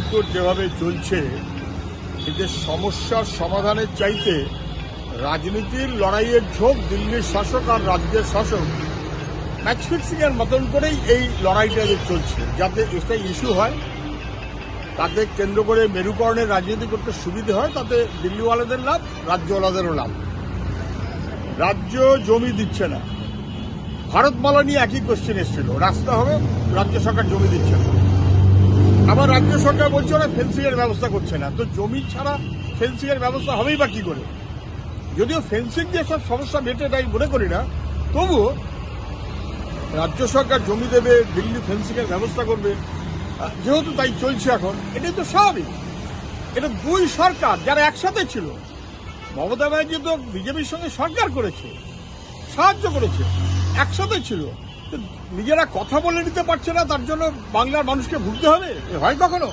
উত্তর যেভাবে চলছে, এদের সমস্যার সমাধানের চাইতে রাজনীতির লড়াইয়ের ঝোঁক দিল্লির শাসক আর রাজ্যের শাসক ম্যাচ ফিক্সিং এর মতন করেই এই লড়াইটা চলছে, যাতে এটা ইস্যু হয়, তাতে কেন্দ্র করে মেরুকরণের রাজনীতি করতে সুবিধে হয়, তাতে দিল্লিওয়ালাদের লাভ, রাজ্যওয়ালাদেরও লাভ। রাজ্য জমি দিচ্ছে না। ভারতমালা নিয়ে একই কোশ্চেন এসেছিল, রাস্তা হবে, রাজ্য সরকার জমি দিচ্ছে না। রাজ্য সরকার বলছে ওরা ফেন্সিং এর ব্যবস্থা করছে না। তো জমি ছাড়া ফেন্সিং এর ব্যবস্থা হবেই বা কি করে? যদিও ফেন্সিং দিয়ে সব সমস্যা মেটে তাই মনে করি না, তবুও রাজ্য সরকার জমি দেবে, দিল্লি ফেন্সিং এর ব্যবস্থা করবে। যেহেতু তাই চলছে এখন, এটাই তো স্বাভাবিক। এটা দুই সরকার যারা একসাথে ছিল, মমতা ব্যানার্জি তো বিজেপির সঙ্গে সরকার করেছে, সাহায্য করেছে, একসাথে ছিল। নিজেরা কথা বলে নিতে পারছে না তার জন্য বাংলার মানুষকে ভুগতে হবে? হয় কখনো?